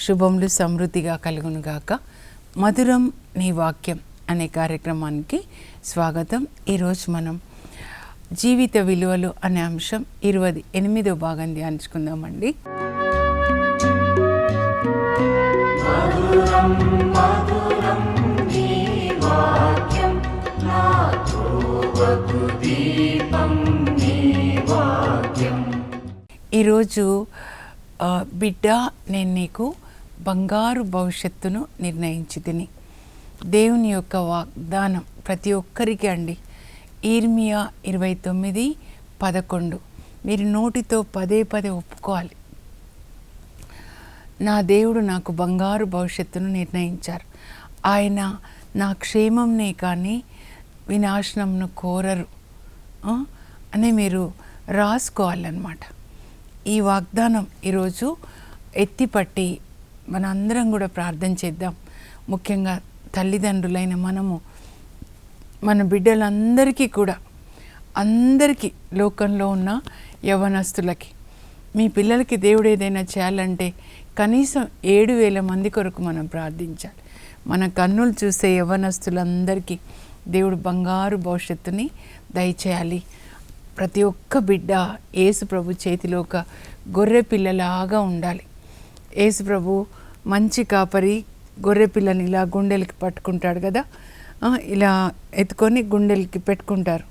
శుభములు సమృద్ధిగా కలుగునుగాక మధురం నీ వాక్యం అనే కార్యక్రమానికి స్వాగతం. ఈరోజు మనం జీవిత విలువలు అనే అంశం ఇరవై ఎనిమిదో భాగం ధ్యానించుకుందామండి. ఈరోజు బిడ్డ నేను నీకు బంగారు భవిష్యత్తును నిర్ణయించి తిని దేవుని యొక్క వాగ్దానం ప్రతి ఒక్కరికి అండి. ఈర్మియా ఇరవై తొమ్మిది పదకొండు. మీరు నోటితో పదే పదే ఒప్పుకోవాలి. నా దేవుడు నాకు బంగారు భవిష్యత్తును నిర్ణయించారు. ఆయన నా క్షేమంనే కానీ వినాశనంను కోరరు. అని మీరు రాసుకోవాలన్నమాట. ఈ వాగ్దానం ఈరోజు ఎత్తిపట్టి మనందరం కూడా ప్రార్థన చేద్దాం. ముఖ్యంగా తల్లిదండ్రులైన మనము మన బిడ్డలందరికీ కూడా అందరికీ లోకంలో ఉన్న యవనస్తులకి మీ పిల్లలకి దేవుడు ఏదైనా చేయాలంటే కనీసం ఏడు వేల మంది కొరకు మనం ప్రార్థించాలి. మన కన్నులు చూసే యవనస్తులందరికీ దేవుడు బంగారు భవిష్యత్తుని దయచేయాలి. ప్రతి ఒక్క బిడ్డ యేసు ప్రభు చేతిలో ఒక గొర్రె పిల్లలాగా ఉండాలి. యేసు ప్రభు మంచి కాపరి గొర్రె పిల్లని ఇలా గుండెలకి పట్టుకుంటాడు కదా. ఇలా ఎత్తుకొని గుండెలకి పెట్టుకుంటారు.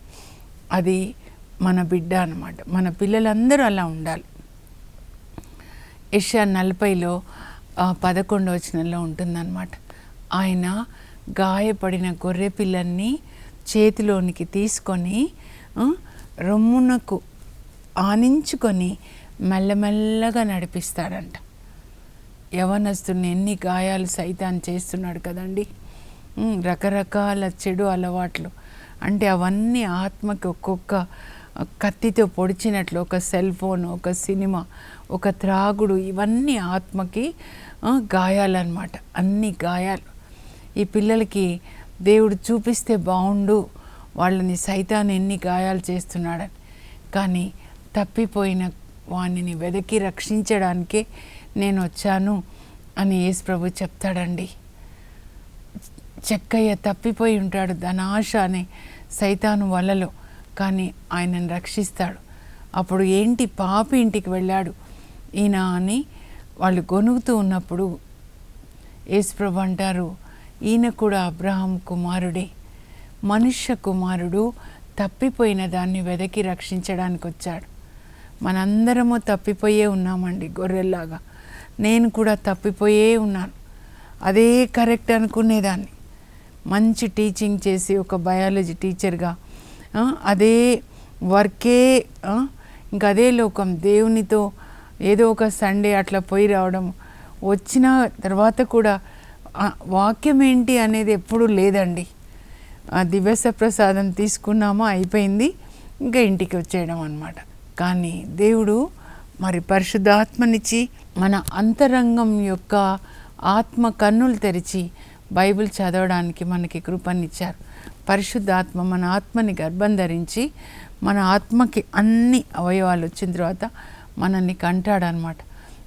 అది మన బిడ్డ అనమాట మన పిల్లలందరూ అలా ఉండాలి. యెషయా నలభైలో ఆ, వచనంలో ఉంటుందన్నమాట. ఆయన గాయపడిన గొర్రె పిల్లల్ని చేతిలోనికి తీసుకొని రొమ్మునకు ఆనించుకొని మెల్లమెల్లగా నడిపిస్తాడంట. యవనస్తుని ఎన్ని గాయాలు సైతాన్ని చేస్తున్నాడు కదండి? రకరకాల చెడు అలవాట్లు. అంటే అవన్నీ ఆత్మకి ఒక్కొక్క కత్తితో పొడిచినట్లు ఒక సెల్ ఫోన్ ఒక సినిమా ఒక త్రాగుడు ఇవన్నీ ఆత్మకి గాయాలన్నమాట. అన్ని గాయాలు. ఈ పిల్లలకి దేవుడు చూపిస్తే బాగుండు వాళ్ళని సైతాన్ని ఎన్ని గాయాలు చేస్తున్నాడని. కానీ తప్పిపోయిన వాణిని వెదకి రక్షించడానికే నేను వచ్చాను అని యేసు ప్రభు చెప్తాడండి. చెక్కయ్య తప్పిపోయి ఉంటాడు ధనాశ అనే సైతాను వలలో కానీ ఆయనను రక్షిస్తాడు. అప్పుడు ఏంటి పాపి ఇంటికి వెళ్ళాడు? ఈయన అని వాళ్ళు గొనుగుతూ ఉన్నప్పుడు యేసుప్రభు అంటారు ఈయన కూడా అబ్రహాం కుమారుడే. మనుష్య కుమారుడు తప్పిపోయిన దాన్ని వెదకి రక్షించడానికి వచ్చాడు మనందరము తప్పిపోయే ఉన్నామండి గొర్రెల్లాగా. నేను కూడా తప్పిపోయే ఉన్నాను. అదే కరెక్ట్ అనుకునేదాన్ని. మంచి టీచింగ్ చేసి ఒక బయాలజీ టీచర్గా అదే వర్కే ఇంకా అదే లోకం. దేవునితో ఏదో ఒక సండే అట్లా పోయి రావడం వచ్చిన తర్వాత కూడా వాక్యం ఏంటి అనేది ఎప్పుడూ లేదండి. ఆ దివ్యస ప్రసాదం తీసుకున్నామా అయిపోయింది ఇంకా ఇంటికి వచ్చేయడం అనమాట కానీ దేవుడు మరి పరిశుద్ధాత్మనిచ్చి మన అంతరంగం యొక్క ఆత్మ కన్నులు తెరిచి బైబిల్ చదవడానికి మనకి కృపనిచ్చారు పరిశుద్ధాత్మ మన ఆత్మని గర్భం ధరించి మన ఆత్మకి అన్ని అవయవాలు వచ్చిన తర్వాత మనల్ని కంటాడనమాట.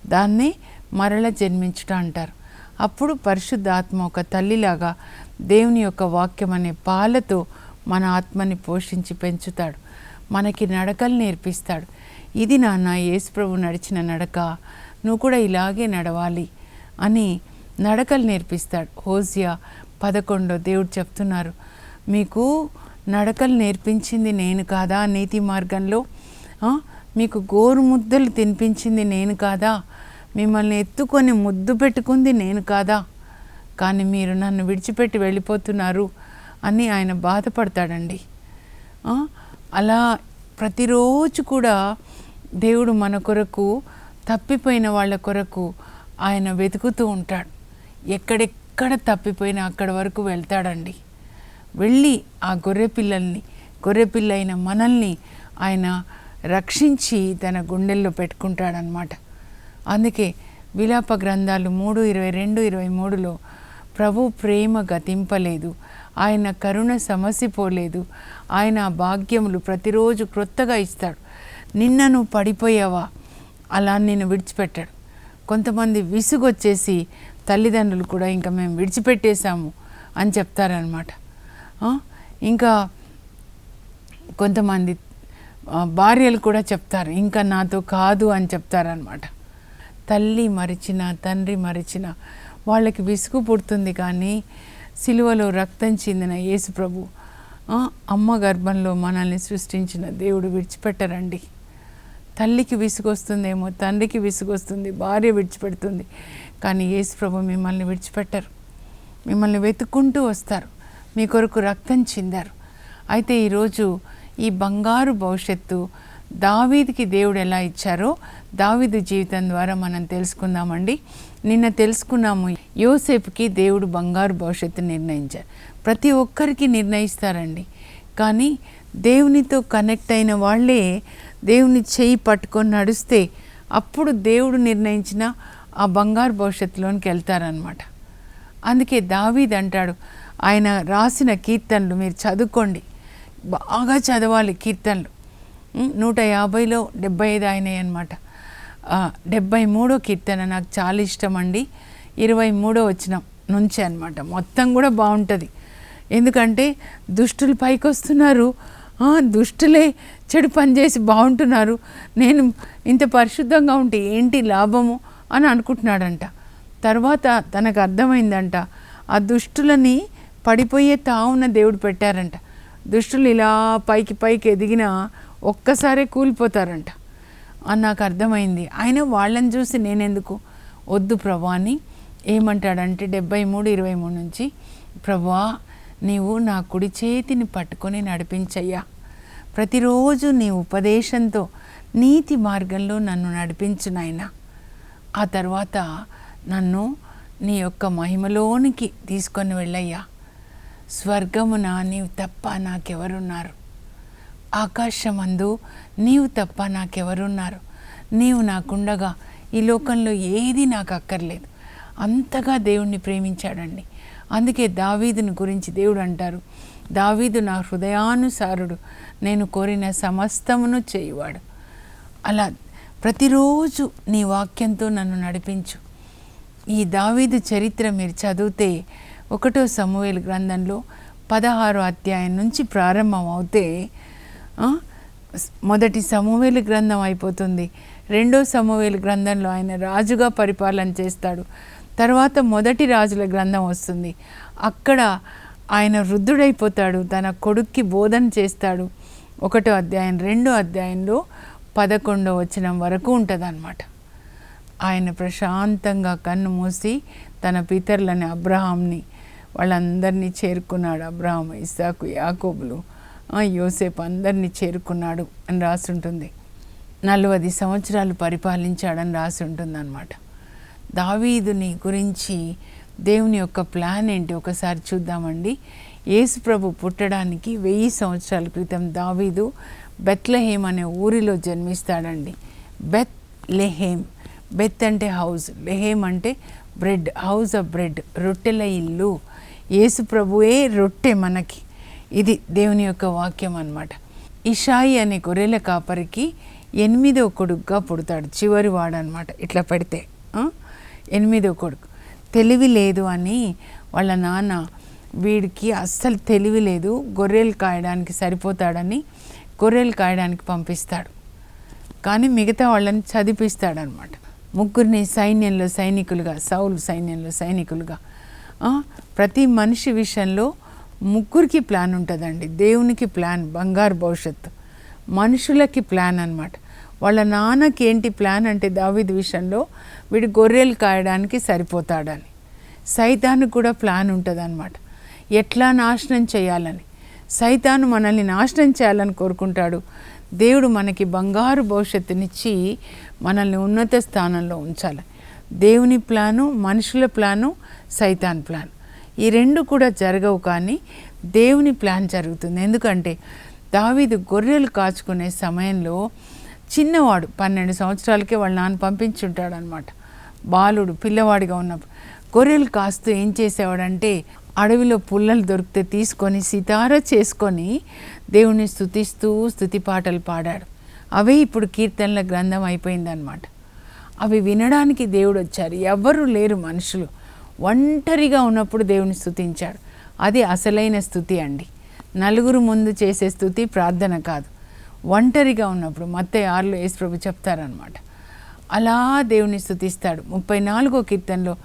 దాన్ని మరల జన్మించుట అంటారు. అప్పుడు పరిశుద్ధాత్మ ఒక తల్లిలాగా దేవుని యొక్క వాక్యం అనే పాలతో మన ఆత్మని పోషించి పెంచుతాడు. మనకి నడకలు నేర్పిస్తాడు. ఇది నాన్న యేసుప్రభు నడిచిన నడక నువ్వు కూడా ఇలాగే నడవాలి అని నడకలు నేర్పిస్తాడు. హోజియా పదకొండో దేవుడు చెప్తున్నారు మీకు నడకలు నేర్పించింది నేను కాదా? నీతి మార్గంలో మీకు గోరు ముద్దలు తినిపించింది నేను కాదా? మిమ్మల్ని ఎత్తుకొని ముద్దు పెట్టుకుంది నేను కాదా? కానీ మీరు నన్ను విడిచిపెట్టి వెళ్ళిపోతున్నారు అని ఆయన బాధపడతాడండి. అలా ప్రతిరోజు కూడా దేవుడు మన కొరకు తప్పిపోయిన వాళ్ళ కొరకు ఆయన వెతుకుతూ ఉంటాడు. ఎక్కడెక్కడ తప్పిపోయినా అక్కడి వరకు వెళ్తాడండి. వెళ్ళి ఆ గొర్రె పిల్లల్ని గొర్రె పిల్ల అయిన మనల్ని ఆయన రక్షించి తన గుండెల్లో పెట్టుకుంటాడనమాట అందుకే విలాప గ్రంథాలు మూడు ఇరవై రెండు ఇరవై మూడులో ప్రభు ప్రేమ గతింపలేదు. ఆయన కరుణ సమసిపోలేదు ఆయన ఆ భాగ్యములు ప్రతిరోజు క్రొత్తగా ఇస్తాడు. నిన్న నువ్వు పడిపోయావా? అలా నేను విడిచిపెట్టాడు. కొంతమంది విసుగొచ్చేసి తల్లిదండ్రులు కూడా ఇంకా మేము విడిచిపెట్టేశాము అని చెప్తారనమాట ఇంకా కొంతమంది భార్యలు కూడా చెప్తారు ఇంకా నాతో కాదు అని చెప్తారనమాట తల్లి మరిచిన తండ్రి మరిచిన వాళ్ళకి విసుగు పుడుతుంది కానీ సిలువలో రక్తం చెందిన యేసు ప్రభు అమ్మ గర్భంలో మనల్ని సృష్టించిన దేవుడు విడిచిపెట్టరండి. తల్లికి విసుగొస్తుందేమో తండ్రికి విసుగొస్తుంది భార్య విడిచిపెడుతుంది. కానీ యేసు ప్రభు మిమ్మల్ని విడిచిపెట్టరు. మిమ్మల్ని వెతుక్కుంటూ వస్తారు. మీ కొరకు రక్తం చిందారు. అయితే ఈరోజు ఈ బంగారు భవిష్యత్తు దావీదికి దేవుడు ఎలా ఇచ్చారో దావీదు జీవితం ద్వారా మనం తెలుసుకుందామండి. నిన్న తెలుసుకున్నాము యోసేపుకి దేవుడు బంగారు భవిష్యత్తు నిర్ణయించారు. ప్రతి ఒక్కరికి నిర్ణయిస్తారండి. కానీ దేవునితో కనెక్ట్ అయిన వాళ్ళే దేవుని చేయి పట్టుకొని నడిస్తే అప్పుడు దేవుడు నిర్ణయించిన ఆ బంగారు భవిష్యత్తులోనికి వెళ్తారనమాట అందుకే దావీద్ అంటాడు ఆయన రాసిన కీర్తనలు మీరు చదువుకోండి. బాగా చదవాలి కీర్తనలు. నూట యాభైలో డెబ్బై ఐదు అయినాయి అనమాట డెబ్బై మూడో కీర్తన నాకు చాలా ఇష్టం అండి. ఇరవై మూడో వచ్చిన నుంచి అనమాట మొత్తం కూడా బాగుంటుంది. ఎందుకంటే దుష్టులు పైకి వస్తున్నారు దుష్టులే చెడు పని చేసి బాగుంటున్నారు. నేను ఇంత పరిశుద్ధంగా ఉంటే ఏంటి లాభము అని అనుకుంటున్నాడంట. తర్వాత తనకు అర్థమైందంట ఆ దుష్టులని పడిపోయే తావున దేవుడు పెట్టారంట. దుష్టులు ఇలా పైకి పైకి ఎదిగినా ఒక్కసారే కూలిపోతారంట. అని నాకు అర్థమైంది. ఆయన వాళ్ళని చూసి నేనెందుకు? వద్దు ప్రభా అని ఏమంటాడంటే డెబ్బై మూడు ఇరవై మూడు నుంచి ప్రభా నీవు నా కుడి చేతిని పట్టుకొని నడిపించయ్యా. ప్రతిరోజు నీ ఉపదేశంతో నీతి మార్గంలో నన్ను నడిపించు నాయన. ఆ తర్వాత నన్ను నీ యొక్క మహిమలోనికి తీసుకొని వెళ్ళయ్యా. స్వర్గమున నీవు తప్ప నాకెవరున్నారు? ఆకాశమందు నీవు తప్ప నాకెవరున్నారు? నీవు నాకుండగా ఈ లోకంలో ఏది నాకు అక్కర్లేదు అంతగా దేవుణ్ణి ప్రేమించాడండి. అందుకే దావీదుని గురించి దేవుడు అంటారు దావీదు నా హృదయానుసారుడు నేను కోరిన సమస్తమును చేయువాడు. అలా ప్రతిరోజు నీ వాక్యంతో నన్ను నడిపించు. ఈ దావీదు చరిత్ర మీరు చదివితే ఒకటో సమూహేలు గ్రంథంలో పదహారో అధ్యాయం నుంచి ప్రారంభం అవుతే మొదటి సమూహేలు గ్రంథం అయిపోతుంది. రెండో సమూహేలు గ్రంథంలో ఆయన రాజుగా పరిపాలన చేస్తాడు. తర్వాత మొదటి రాజుల గ్రంథం వస్తుంది. అక్కడ ఆయన వృద్ధుడైపోతాడు. తన కొడుక్కి బోధన చేస్తాడు. ఒకటో అధ్యాయం రెండో అధ్యాయంలో పదకొండో వచనం వరకు ఉంటుంది ఆయన ప్రశాంతంగా కన్ను మూసి తన పితరులని అబ్రహాంని వాళ్ళందరినీ చేరుకున్నాడు. అబ్రహాం ఇస్సాకు యాకోబులు యోసేపు అందరినీ చేరుకున్నాడు అని రాసి ఉంటుంది నలభై సంవత్సరాలు పరిపాలించాడని రాసి ఉంటుంది అనమాట దావీదుని గురించి దేవుని యొక్క ప్లాన్ ఏంటి? ఒకసారి చూద్దామండి. యేసు ప్రభు పుట్టడానికి వెయ్యి సంవత్సరాల క్రితం దావీదు బెత్లహేమ్ అనే ఊరిలో జన్మిస్తాడండి. బెత్ లెహేమ్ బెత్ అంటే హౌస్. లెహేమ్ అంటే బ్రెడ్. House of bread. రొట్టెల ఇల్లు. యేసు ప్రభువే రొట్టె మనకి. ఇది దేవుని యొక్క వాక్యం అనమాట ఇషాయి అనే గొర్రెల కాపరికి ఎనిమిదో కొడుకుగా పుడతాడు. చివరి వాడనమాట ఇట్లా పెడితే. ఎనిమిదో కొడుకు. తెలివి లేదు అని వాళ్ళ నాన్న వీడికి అస్సలు తెలివి లేదు గొర్రెలు కాయడానికి సరిపోతాడని గొర్రెలు కాయడానికి పంపిస్తాడు. కానీ మిగతా వాళ్ళని చదివిస్తాడనమాట ముగ్గురిని సైన్యంలో సైనికులుగా సౌలు సైన్యంలో సైనికులుగా. ప్రతి మనిషి విషయంలో ముగ్గురికి ప్లాన్ ఉంటుందండి. దేవునికి ప్లాన్ బంగారు భవిష్యత్తు. మనుషులకి ప్లాన్ అన్నమాట. వాళ్ళ నాన్నకి ఏంటి ప్లాన్ అంటే దావీదు విషయంలో వీడు గొర్రెలు కాయడానికి సరిపోతాడని. సైతాను కూడా ప్లాన్ ఉంటుంది ఎట్లా నాశనం చేయాలని? సైతాను మనల్ని నాశనం చేయాలని కోరుకుంటాడు. దేవుడు మనకి బంగారు భవిష్యత్తునిచ్చి మనల్ని ఉన్నత స్థానంలో ఉంచాలి. దేవుని ప్లాను మనుషుల ప్లాను సైతాన్ ప్లాన్. ఈ రెండు కూడా జరగవు కానీ దేవుని ప్లాన్ జరుగుతుంది. ఎందుకంటే దావీదు గొర్రెలు కాచుకునే సమయంలో చిన్నవాడు పన్నెండు సంవత్సరాలకే వాళ్ళ నాన్న పంపించుంటాడు అనమాట బాలుడు పిల్లవాడిగా ఉన్నప్పుడు. గొర్రెలు కాస్తూ ఏం చేసేవాడంటే అడవిలో పుల్లలు దొరికితే తీసుకొని సితార చేసుకొని దేవుణ్ణి స్థుతిస్తూ స్థుతి పాటలు పాడాడు. అవే ఇప్పుడు కీర్తనల గ్రంథం అయిపోయిందనమాట అవి వినడానికి దేవుడు వచ్చారు ఎవ్వరూ లేరు మనుషులు. ఒంటరిగా ఉన్నప్పుడు దేవుని స్థుతించాడు అది అసలైన స్థుతి అండి. నలుగురు ముందు చేసే స్థుతి ప్రార్థన కాదు. ఒంటరిగా ఉన్నప్పుడు మత్తే ఆరులో యేసుప్రభు చెప్తారనమాట అలా దేవుని స్థుతిస్తాడు ముప్పై నాలుగో కీర్తనలో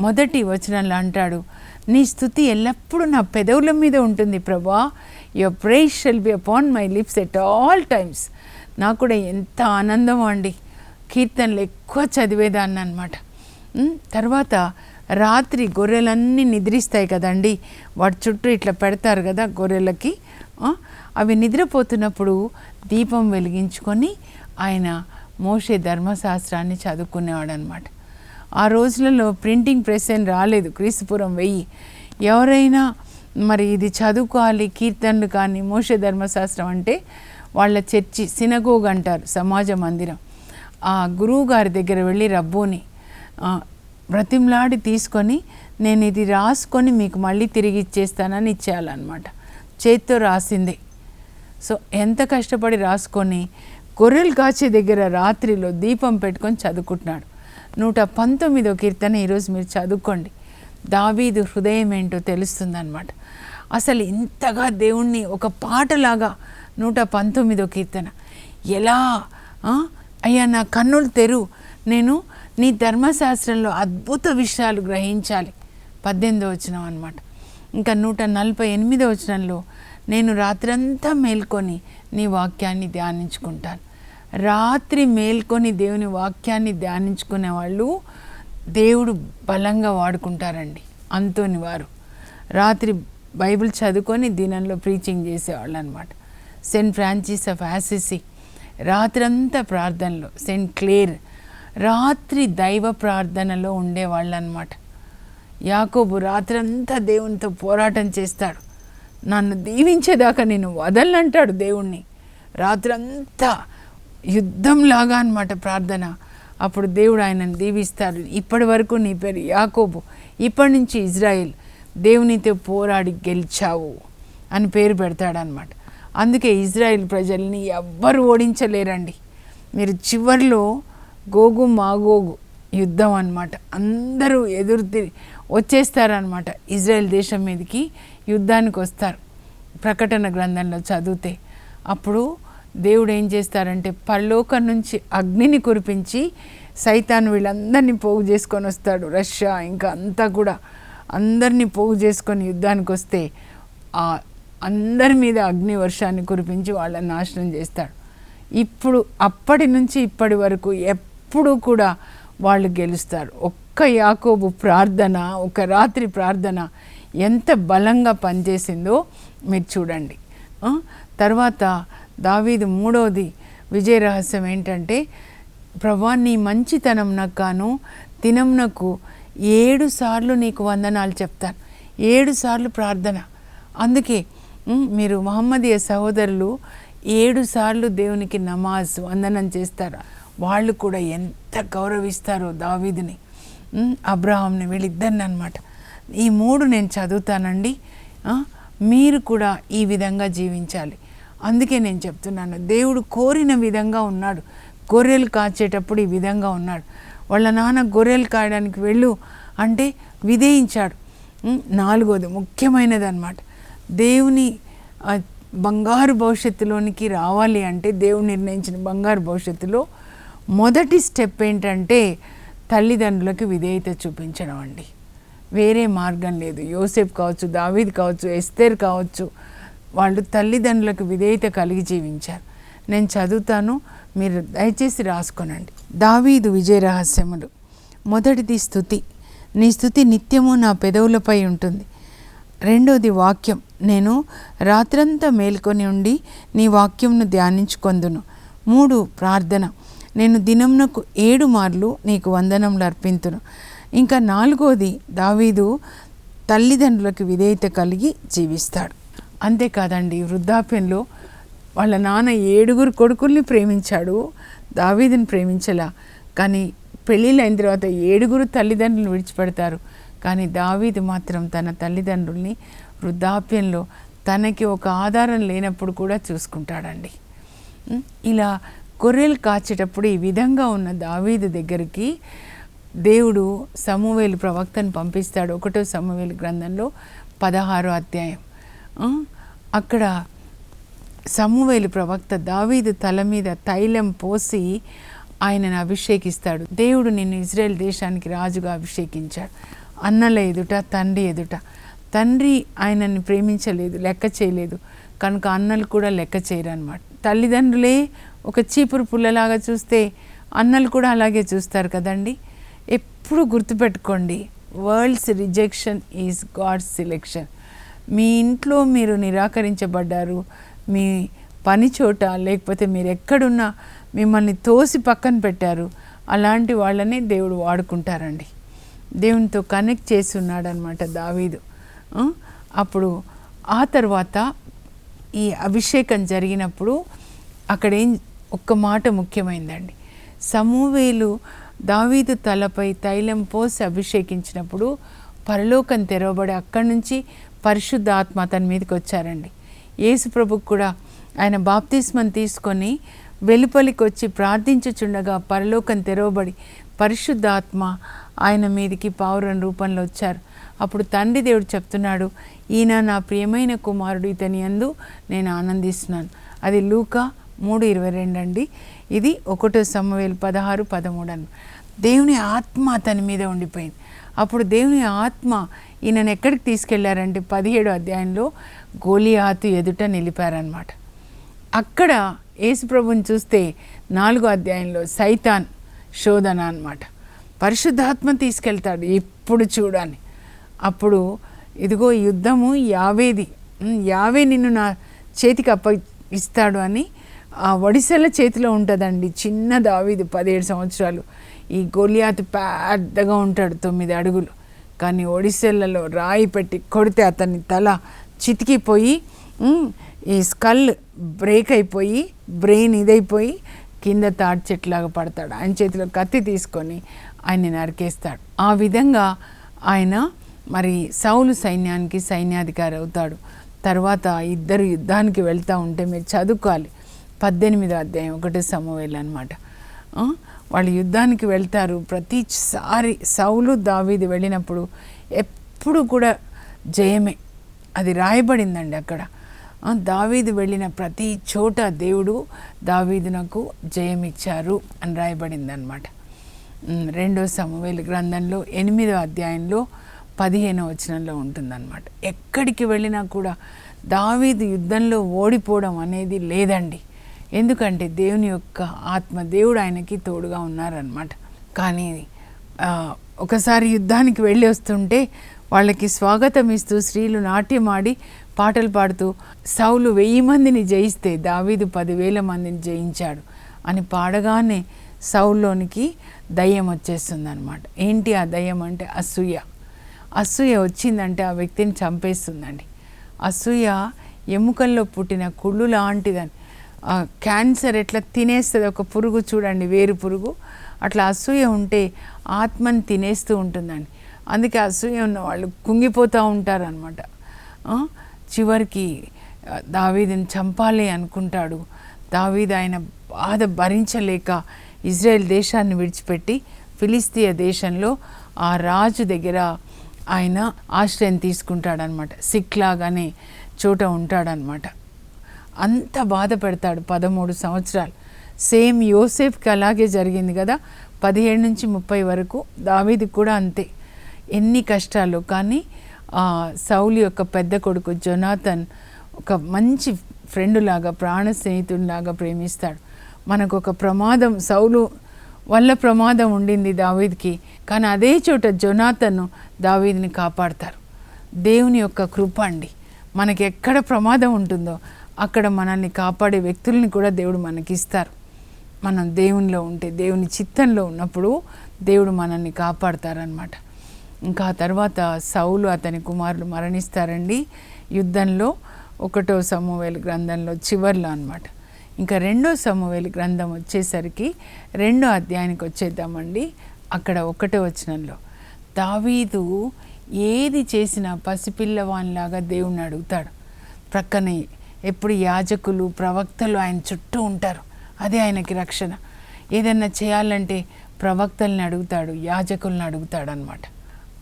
మొదటి వచనంలో అంటాడు నీ స్థుతి ఎల్లప్పుడూ నా పెదవుల మీద ఉంటుంది ప్రభా. Your praise shall be upon my lips at all times నాకు కూడా ఎంత ఆనందం అండి. కీర్తనలు ఎక్కువ చదివేదాన్ని అనమాట తర్వాత రాత్రి గొర్రెలన్నీ నిద్రిస్తాయి కదండి. వాటి చుట్టూ ఇట్లా పెడతారు కదా గొర్రెలకి. అవి నిద్రపోతున్నప్పుడు దీపం వెలిగించుకొని ఆయన మోషే ధర్మశాస్త్రాన్ని చదువుకునేవాడు అనమాట ఆ రోజులలో ప్రింటింగ్ ప్రెస్ ఏం రాలేదు క్రీస్తుపురం వెయ్యి. ఎవరైనా మరి ఇది చదువుకోవాలి కీర్తనలు కానీ మోషే ధర్మశాస్త్రం అంటే వాళ్ళ చర్చి సినగోగ్ అంటారు సమాజ మందిరం. ఆ గురువు గారి దగ్గర వెళ్ళి రబ్బోని బ్రతిమ్లాడి తీసుకొని నేను ఇది రాసుకొని మీకు మళ్ళీ తిరిగి ఇచ్చేస్తానని ఇచ్చేయాలన్నమాట. చేత్తో రాసింది. సో ఎంత కష్టపడి రాసుకొని గొర్రెలు కాచే దగ్గర రాత్రిలో దీపం పెట్టుకొని చదువుకుంటున్నాడు. నూట పంతొమ్మిదో కీర్తన ఈరోజు మీరు చదువుకోండి. దావీదు హృదయం ఏంటో తెలుస్తుందన్నమాట. అసలు ఇంతగా దేవుణ్ణి ఒక పాటలాగా నూట పంతొమ్మిదో కీర్తన. ఎలా? అయ్యా నా కన్నులు తెరు. నేను నీ ధర్మశాస్త్రంలో అద్భుత విషయాలు గ్రహించాలి. పద్దెనిమిదో వచ్చినాం అనమాట ఇంకా నూట నలభై ఎనిమిదో వచనంలో నేను రాత్రంతా మేల్కొని నీ వాక్యాన్ని ధ్యానించుకుంటాను. రాత్రి మేల్కొని దేవుని వాక్యాన్ని ధ్యానించుకునే వాళ్ళు దేవుడు బలంగా వాడుకుంటారండి. అంతోని వారు. రాత్రి బైబిల్ చదువుకొని దినంలో ప్రీచింగ్ చేసేవాళ్ళు అనమాట సెయింట్ ఫ్రాన్సిస్ ఆఫ్ యాసిసి రాత్రంతా ప్రార్థనలో సెయింట్ క్లేర్ రాత్రి దైవ ప్రార్థనలో ఉండేవాళ్ళు అనమాట యాకోబు రాత్రంతా దేవునితో పోరాటం చేస్తాడు. నన్ను దీవించేదాకా నేను వదలనంటాడు దేవుణ్ణి. రాత్రంతా యుద్ధంలాగా అనమాట ప్రార్థన. అప్పుడు దేవుడు ఆయనను దీవిస్తాడు. ఇప్పటి వరకు నీ పేరు యాకోబు ఇప్పటి నుంచి ఇజ్రాయిల్. దేవునితో పోరాడి గెలిచావు అని పేరు పెడతాడనమాట అందుకే ఇజ్రాయిల్ ప్రజల్ని ఎవ్వరు ఓడించలేరండి. మీరు చివరిలో గోగు మాగోగు యుద్ధం అనమాట అందరూ ఎదురు తిరిగి వచ్చేస్తారనమాట ఇజ్రాయెల్ దేశం మీదకి యుద్ధానికి వస్తారు. ప్రకటన గ్రంథంలో చదివితే అప్పుడు దేవుడు ఏం చేస్తారంటే పరలోకం నుంచి అగ్నిని కురిపించి సైతాన్ వీళ్ళందరినీ పోగు చేసుకొని వస్తాడు. రష్యా ఇంకా అంతా కూడా అందరినీ పోగు చేసుకొని యుద్ధానికి వస్తే ఆ అందరి మీద అగ్ని వర్షాన్ని కురిపించి వాళ్ళని నాశనం చేస్తాడు. ఇప్పుడు అప్పటి నుంచి ఇప్పటి వరకు ఎప్పుడూ కూడా వాళ్ళు గెలుస్తారు. ఒక్క యాకోబు ప్రార్థన ఒక రాత్రి ప్రార్థన ఎంత బలంగా పనిచేసిందో మీరు చూడండి. తర్వాత దావీదు మూడవది విజయ రహస్యం ఏంటంటే ప్రభా నీ మంచితనం నాకు గాను దినంనకు ఏడు సార్లు నీకు వందనాలు చెప్తాను. ఏడు సార్లు ప్రార్థన. అందుకే మీరు మహమ్మదీయ సహోదరులు ఏడు సార్లు దేవునికి నమాజ్ వందనం చేస్తారు? వాళ్ళు కూడా ఎంత గౌరవిస్తారో దావీదుని. అబ్రహాంని వీళ్ళిద్దరిని అనమాట ఈ మూడు నేను చదువుతానండి. మీరు కూడా ఈ విధంగా జీవించాలి. అందుకే నేను చెప్తున్నాను దేవుడు కోరిన విధంగా ఉన్నాడు. గొర్రెలు కాచేటప్పుడు ఈ విధంగా ఉన్నాడు. వాళ్ళ నాన్న గొర్రెలు కాయడానికి వెళ్ళు అంటే విధేయించాడు. నాలుగోది ముఖ్యమైనది అనమాట దేవుని బంగారు భవిష్యత్తులోనికి రావాలి అంటే దేవుడు నిర్ణయించిన బంగారు భవిష్యత్తులో మొదటి స్టెప్ ఏంటంటే తల్లిదండ్రులకు విధేయత చూపించడం అండి. వేరే మార్గం లేదు. యోసేఫ్ కావచ్చు దావీద్ కావచ్చు ఎస్తేర్ కావచ్చు వాళ్ళు తల్లిదండ్రులకు విధేయత కలిగి జీవించారు. నేను చదువుతాను మీరు దయచేసి రాసుకోనండి. దావీదు విజయ రహస్యములు. మొదటిది స్థుతి. నీ స్థుతి నిత్యము నా పెదవులపై ఉంటుంది. రెండోది వాక్యం. నేను రాత్రంతా మేల్కొని ఉండి నీ వాక్యంను ధ్యానించుకొందును. మూడు ప్రార్థన. నేను దినంనకు ఏడు మార్లు నీకు వందనములు అర్పింతును. ఇంకా నాలుగోది దావీదు తల్లిదండ్రులకు విధేయత కలిగి జీవిస్తాడు. అంతేకాదండి వృద్ధాప్యంలో వాళ్ళ నాన్న ఏడుగురు కొడుకుల్ని ప్రేమించాడు. దావీదుని ప్రేమించలా. కానీ పెళ్ళిళ్ళు అయిన తర్వాత ఏడుగురు తల్లిదండ్రులను విడిచిపెడతారు. కానీ దావీదు మాత్రం తన తల్లిదండ్రుల్ని వృద్ధాప్యంలో తనకి ఒక ఆధారం లేనప్పుడు కూడా చూసుకుంటాడండి. ఇలా గొర్రెలు కాచేటప్పుడు ఈ విధంగా ఉన్న దావీదు దగ్గరికి దేవుడు సమూవేలు ప్రవక్తను పంపిస్తాడు. ఒకటో సమూవేలు గ్రంథంలో పదహారో అధ్యాయం. అక్కడ సమూవేలు ప్రవక్త దావీదు తల మీద తైలం పోసి ఆయనను అభిషేకిస్తాడు. దేవుడు నిన్ను ఇజ్రాయెల్ దేశానికి రాజుగా అభిషేకించాడు. అన్నల ఎదుట తండ్రి ఎదుట. తండ్రి ఆయనని ప్రేమించలేదు లెక్క చేయలేదు. కనుక అన్నలు కూడా లెక్క చేయరు అనమాట తల్లిదండ్రులే ఒక చీపురు పుల్లలాగా చూస్తే అన్నలు కూడా అలాగే చూస్తారు కదండి. ఎప్పుడు గుర్తుపెట్టుకోండి world's rejection is God's selection మీ ఇంట్లో మీరు నిరాకరించబడ్డారు మీ పని చోట లేకపోతే మీరు ఎక్కడున్నా మిమ్మల్ని తోసి పక్కన పెట్టారు అలాంటి వాళ్ళని దేవుడు వాడుకుంటారండి. దేవునితో కనెక్ట్ చేసి ఉన్నాడనమాట దావీదు. అప్పుడు ఆ తర్వాత ఈ అభిషేకం జరిగినప్పుడు అక్కడ ఏం ఒక్క మాట ముఖ్యమైందండి. సమూవేలు దావీదు తలపై తైలం పోసి అభిషేకించినప్పుడు పరలోకం తెరవబడి అక్కడి నుంచి పరిశుద్ధాత్మ అతని మీదకి వచ్చారండి. యేసుప్రభుకు కూడా ఆయన బాప్తిస్మం తీసుకొని వెలుపలికి వచ్చి ప్రార్థించుచుండగా పరలోకం తెరవబడి పరిశుద్ధాత్మ ఆయన మీదికి పావురం రూపంలో వచ్చారు. అప్పుడు తండ్రి దేవుడు చెప్తున్నాడు ఈయన నా ప్రియమైన కుమారుడు ఇతని అందు నేను ఆనందిస్తున్నాను. అది లూకా మూడు ఇరవై రెండు అండి. ఇది ఒకటో సమవేలు పదహారు పదమూడు అని. దేవుని ఆత్మ అతని మీద ఉండిపోయింది. అప్పుడు దేవుని ఆత్మ ఈయనను ఎక్కడికి తీసుకెళ్ళారంటే పదిహేడు అధ్యాయంలో గోలియాతు ఎదుట నిలిపారనమాట అక్కడ యేసుప్రభుని చూస్తే నాలుగో అధ్యాయంలో సైతాన్ శోధన అన్నమాట. పరిశుద్ధాత్మ తీసుకెళ్తాడు ఎప్పుడు చూడని. అప్పుడు ఇదిగో యుద్ధము యావేది యావే నిన్ను నా చేతికి అప్ప ఇస్తాడు అని ఆ ఒడిసెల చేతిలో ఉంటుందండి చిన్న దావీది పదిహేడు సంవత్సరాలు. ఈ గొలియాతు పెద్దగా ఉంటాడు తొమ్మిది అడుగులు. కానీ ఒడిసెలలో రాయి పెట్టి కొడితే అతని తల చితికిపోయి ఈ స్కల్ బ్రేక్ అయిపోయి బ్రెయిన్ ఇదైపోయి కింద తాడి చెట్లాగా పడతాడు. ఆయన చేతిలో కత్తి తీసుకొని ఆయన నరికేస్తాడు. ఆ విధంగా ఆయన మరి సౌలు సైన్యానికి సైన్యాధికారి అవుతాడు. తర్వాత ఇద్దరు యుద్ధానికి వెళ్తూ ఉంటే మీరు చదువుకోవాలి. పద్దెనిమిదో అధ్యాయం ఒకటి సమవేలు అనమాట వాళ్ళు యుద్ధానికి వెళ్తారు. ప్రతిసారి సౌలు దావీది వెళ్ళినప్పుడు ఎప్పుడు కూడా జయమే. అది రాయబడిందండి అక్కడ. దావీది దావీదు వెళ్ళిన ప్రతి చోట దేవుడు దావీదునకు జయమిచ్చారు అని రాయబడింది అనమాట రెండో సమవేలు గ్రంథంలో ఎనిమిదో అధ్యాయంలో పదిహేనో వచనంలో ఉంటుందన్నమాట. ఎక్కడికి వెళ్ళినా కూడా దావీదు యుద్ధంలో ఓడిపోవడం అనేది లేదండి. ఎందుకంటే దేవుని యొక్క ఆత్మ దేవుడు ఆయనకి తోడుగా ఉన్నారనమాట కానీ ఒకసారి యుద్ధానికి వెళ్ళి వస్తుంటే వాళ్ళకి స్వాగతం ఇస్తూ స్త్రీలు నాట్యమాడి పాటలు పాడుతూ సౌలు వెయ్యి మందిని జయిస్తే దావీదు పదివేల మందిని జయించాడు అని పాడగానే సౌల్లోనికి దయ్యం వచ్చేస్తుంది అనమాట ఏంటి ఆ దయ్యం అంటే అసూయ. అసూయ వచ్చిందంటే ఆ వ్యక్తిని చంపేస్తుందండి. అసూయ ఎముకల్లో పుట్టిన కుళ్ళు లాంటిదని. క్యాన్సర్ ఎట్లా తినేస్తుంది? ఒక పురుగు చూడండి వేరు పురుగు. అట్లా అసూయ ఉంటే ఆత్మని తినేస్తూ ఉంటుందండి. అందుకే అసూయ ఉన్న వాళ్ళు కుంగిపోతూ ఉంటారు అనమాట చివరికి దావీదిని చంపాలి అనుకుంటాడు. దావీద్ ఆయన బాధ భరించలేక ఇజ్రాయెల్ దేశాన్ని విడిచిపెట్టి ఫిలిస్తీయ దేశంలో ఆ రాజు దగ్గర ఆయన ఆశ్రయం తీసుకుంటాడనమాట సిక్లాగ్ అనే చోట ఉంటాడనమాట అంత బాధపడతాడు పదమూడు సంవత్సరాలు. సేమ్ యోసేఫ్కి అలాగే జరిగింది కదా? పదిహేడు నుంచి ముప్పై వరకు దావీది కూడా అంతే. ఎన్ని కష్టాలు కానీ సౌలి సౌలు యొక్క పెద్ద కొడుకు జొనాథన్ ఒక మంచి ఫ్రెండులాగా ప్రాణ స్నేహితుడిలాగా ప్రేమిస్తాడు. మనకు ఒక ప్రమాదం సౌలు వల్ల ప్రమాదం ఉండింది దావీద్కి. కానీ అదే చోట జొనాథన్ దావీద్ని కాపాడతారు. దేవుని యొక్క కృప అండి. మనకి ఎక్కడ ప్రమాదం ఉంటుందో అక్కడ మనల్ని కాపాడే వ్యక్తుల్ని కూడా దేవుడు మనకి ఇస్తారు మనం దేవునిలో ఉంటే దేవుని చిత్తంలో ఉన్నప్పుడు దేవుడు మనల్ని కాపాడతారనమాట ఇంకా తర్వాత సౌలు అతని కుమారులు మరణిస్తారండి. యుద్ధంలో ఒకటో సమూవేలు గ్రంథంలో చివర్లో అనమాట ఇంకా రెండో సమూవేలు గ్రంథం వచ్చేసరికి రెండో అధ్యాయానికి వచ్చేద్దామండి. అక్కడ ఒకటో వచనంలో దావీదు ఏది చేసినా పసిపిల్లవానిలాగా దేవుణ్ణి అడుగుతాడు. ప్రక్కనే ఎప్పుడు యాజకులు ప్రవక్తలు ఆయన చుట్టూ ఉంటారు. అదే ఆయనకి రక్షణ. ఏదన్నా చేయాలంటే ప్రవక్తల్ని అడుగుతాడు యాజకుల్ని అడుగుతాడు అనమాట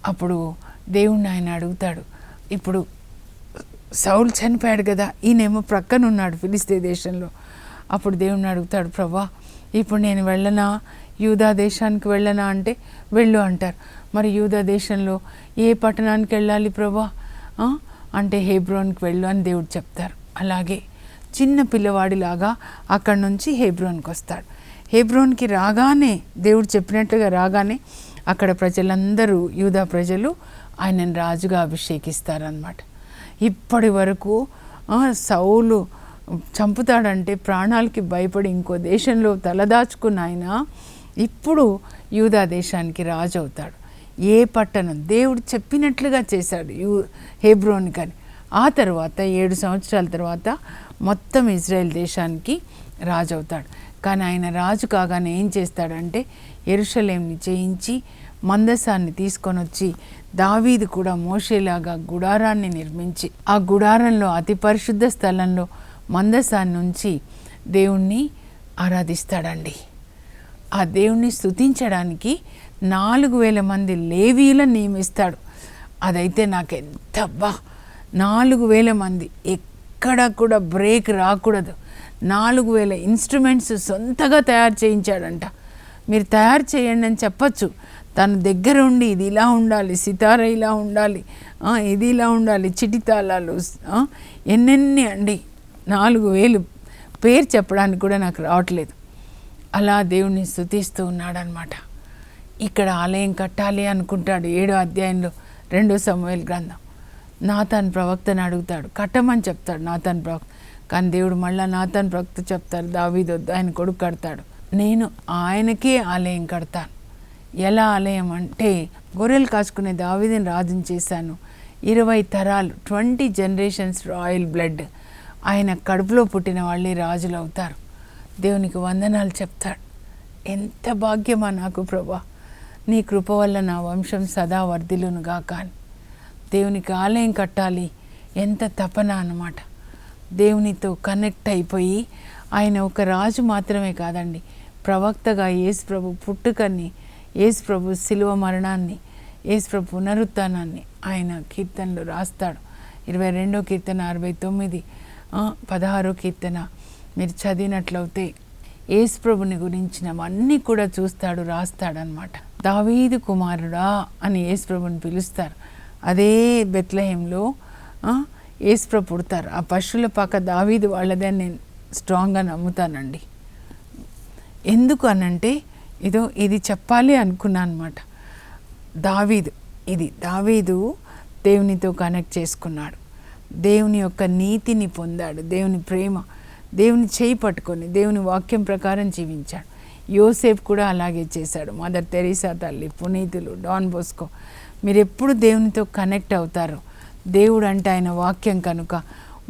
అప్పుడు దేవుణ్ణి ఆయన అడుగుతాడు. ఇప్పుడు సౌలు చనిపోయాడు కదా ఈయనేమో ప్రక్కన ఉన్నాడు ఫిలిస్తే దేశంలో. అప్పుడు దేవుణ్ణి అడుగుతాడు ప్రభా ఇప్పుడు నేను వెళ్ళనా? యూదా దేశానికి వెళ్ళనా అంటే వెళ్ళు అంటారు. మరి యూదా దేశంలో ఏ పట్టణానికి వెళ్ళాలి ప్రభా అంటే హేబ్రోన్కి వెళ్ళు అని దేవుడు చెప్తారు. అలాగే చిన్న పిల్లవాడిలాగా అక్కడి నుంచి హేబ్రోన్కి వస్తాడు. హేబ్రోన్కి రాగానే దేవుడు చెప్పినట్టుగా రాగానే అక్కడ ప్రజలందరూ యూదా ప్రజలు ఆయనను రాజుగా అభిషేకిస్తారనమాట ఇప్పటి వరకు సౌలు చంపుతాడంటే ప్రాణాలకి భయపడి ఇంకో దేశంలో తలదాచుకున్న ఆయన ఇప్పుడు యూదా దేశానికి రాజు అవుతాడు ఏ పట్టణం? దేవుడు చెప్పినట్లుగా చేశాడు యూ హెబ్రోన్ కానీ. ఆ తర్వాత ఏడు సంవత్సరాల తర్వాత మొత్తం ఇజ్రాయెల్ దేశానికి రాజు అవుతాడు కానీ ఆయన రాజు కాగానే ఏం చేస్తాడంటే ఎరుషలేంని చేయించి మందసాన్ని తీసుకొని వచ్చి దావీది కూడా మోషేలాగా గుడారాన్ని నిర్మించి ఆ గుడారంలో అతి పరిశుద్ధ స్థలంలో మందసాన్ని ఉంచి దేవుణ్ణి ఆరాధిస్తాడండి. ఆ దేవుణ్ణి స్తుతించడానికి నాలుగు వేల మంది లేవీలను నియమిస్తాడు. అదైతే నాకు ఎంత బా నాలుగు వేల మంది. ఎక్కడ కూడా బ్రేక్ రాకూడదు. నాలుగు వేల ఇన్స్ట్రుమెంట్స్ సొంతగా తయారు చేయించాడంట. మీరు తయారు చేయండి అని చెప్పచ్చు. తన దగ్గర ఉండి ఇది ఇలా ఉండాలి సితార ఇలా ఉండాలి ఇది ఇలా ఉండాలి చిటితాళాలు ఎన్నెన్ని అండి. నాలుగు వేలు పేరు చెప్పడానికి కూడా నాకు రావట్లేదు. అలా దేవుణ్ణి స్థుతిస్తూ ఉన్నాడనమాట. ఇక్కడ ఆలయం కట్టాలి అనుకుంటాడు ఏడో అధ్యాయంలో రెండో సమూహేల గ్రంథం. నాతాన్ ప్రవక్తను అడుగుతాడు. కట్టమని చెప్తాడు నాతాన్ ప్రవక్త. కానీ దేవుడు మళ్ళీ నాతాన్ ప్రవక్త చెప్తారు దావీదొద్దు ఆయన కొడుకు కడతాడు. నేను ఆయనకే ఆలయం కడతాను. ఎలా ఆలయం అంటే గొర్రెలు కాచుకునే దావీదని రాజుని చేశాను. ఇరవై తరాలు ట్వంటీ జనరేషన్స్ రాయల్ బ్లడ్. ఆయన కడుపులో పుట్టిన వాళ్ళే రాజులు అవుతారు. దేవునికి వందనాలు చెప్తాడు. ఎంత భాగ్యమా నాకు ప్రభా. నీ కృప వల్ల నా వంశం సదా వర్ధిల్లునుగా కానీ దేవునికి ఆలయం కట్టాలి. ఎంత తపన అన్నమాట. దేవునితో కనెక్ట్ అయిపోయి ఆయన ఒక రాజు మాత్రమే కాదండి. ప్రవక్తగా యేసు ప్రభు పుట్టుకని యేసు ప్రభు శిలువ మరణాన్ని యేసు ప్రభు ఆయన కీర్తనలు రాస్తాడు. ఇరవై రెండో కీర్తన అరవై తొమ్మిది పదహారో కీర్తన మీరు చదివినట్లయితే యేసు ప్రభుని గురించినవన్నీ కూడా చూస్తాడు రాస్తాడనమాట దావీదు కుమారుడా అని యేసు ప్రభుని పిలుస్తారు. అదే బెత్లహేంలో ఏసుప్ర పుడతారు. ఆ పశువుల పక్క దావీదు వాళ్ళదే నేను స్ట్రాంగ్గా నమ్ముతానండి. ఎందుకు అనంటే ఇదో ఇది చెప్పాలి అనుకున్నాను అనమాట దావీదు ఇది దావీదు దేవునితో కనెక్ట్ చేసుకున్నాడు. దేవుని యొక్క నీతిని పొందాడు. దేవుని ప్రేమ దేవుని చేయి పట్టుకొని దేవుని వాక్యం ప్రకారం జీవించాడు. యోసేఫ్ కూడా అలాగే చేశాడు. మదర్ తెరీసా తల్లి పునీతులు డాన్ బోస్కో మీరు ఎప్పుడు దేవునితో కనెక్ట్ అవుతారో దేవుడు అంటే ఆయన వాక్యం కనుక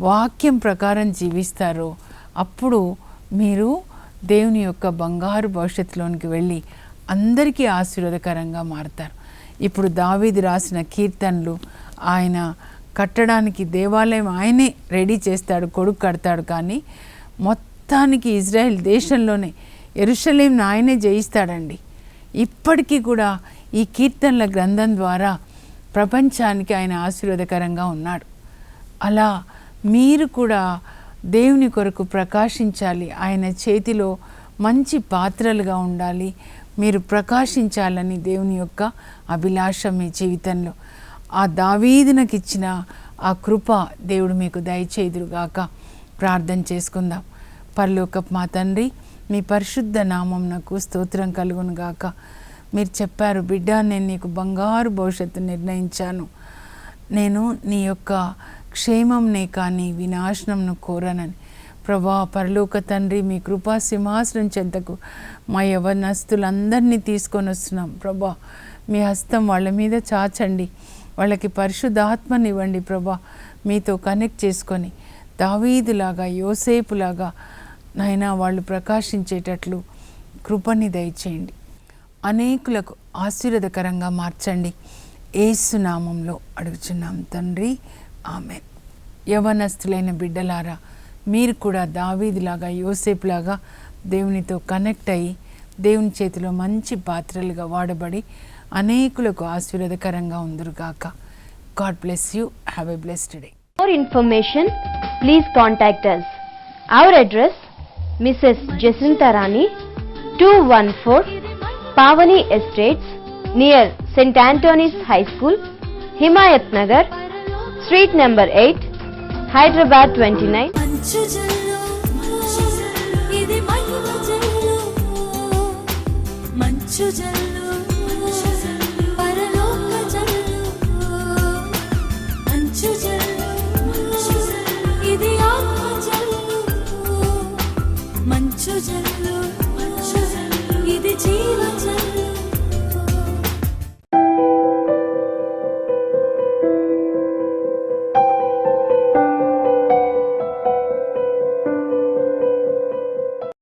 వాక్యం ప్రకారం జీవిస్తారో అప్పుడు మీరు దేవుని యొక్క బంగారు భవిష్యత్తులోనికి వెళ్ళి అందరికీ ఆశీర్వాదకరంగా మారుతారు. ఇప్పుడు దావీది రాసిన కీర్తనలు ఆయన కట్టడానికి దేవాలయం ఆయనే రెడీ చేస్తాడు కొడుకు కడతాడు కానీ మొత్తానికి ఇజ్రాయెల్ దేశంలోనే ఎరుషలేంను ఆయనే జయిస్తాడండి. ఇప్పటికీ కూడా ఈ కీర్తనల గ్రంథం ద్వారా ప్రపంచానికి ఆయన ఆశీర్వాదకరంగా ఉన్నాడు. అలా మీరు కూడా దేవుని కొరకు ప్రకాశించాలి. ఆయన చేతిలో మంచి పాత్రలుగా ఉండాలి. మీరు ప్రకాశించాలని దేవుని యొక్క అభిలాష మీ జీవితంలో. ఆ దావీదునకి ఇచ్చిన ఆ కృప దేవుడు మీకు దయచేదురుగాక ప్రార్థన చేసుకుందాం. పరలోకపు మా తండ్రి మీ పరిశుద్ధ నామం నాకు స్తోత్రం కలుగును గాక మీరు చెప్పారు బిడ్డ నేను నీకు బంగారు భవిష్యత్తు నిర్ణయించాను. నేను నీ యొక్క క్షేమంనే కానీ వినాశనంను కోరనని. ప్రభా పరలోక తండ్రి మీ కృపా సింహాసనం చెంతకు మా యవనస్తులందరినీ తీసుకొని వస్తున్నాం. ప్రభా మీ హస్తం వాళ్ళ మీద చాచండి. వాళ్ళకి పరిశుద్ధాత్మనివ్వండి ప్రభా. మీతో కనెక్ట్ చేసుకొని దావీదులాగా యోసేపులాగా నైనా వాళ్ళు ప్రకాశించేటట్లు కృపని దయచేయండి. అనేకులకు ఆశీర్వదకరంగా మార్చండి. ఏసునామంలో అడుగుచున్నాం తండ్రి. ఆమె యవనస్తులైన బిడ్డలారా మీరు కూడా దావీదిలాగా యోసేపులాగా దేవునితో కనెక్ట్ అయ్యి దేవుని చేతిలో మంచి పాత్రలుగా వాడబడి అనేకులకు ఆశీర్వదకరంగా ఉందరుగాక. God bless you. Have a blessed day. Please contact please contact address Mrs address, Mrs. Jacinta Rani, 214 Pavani Estates, near St. Anthony's High School, Himayat Nagar, Street number 8, Hyderabad 29. మంచు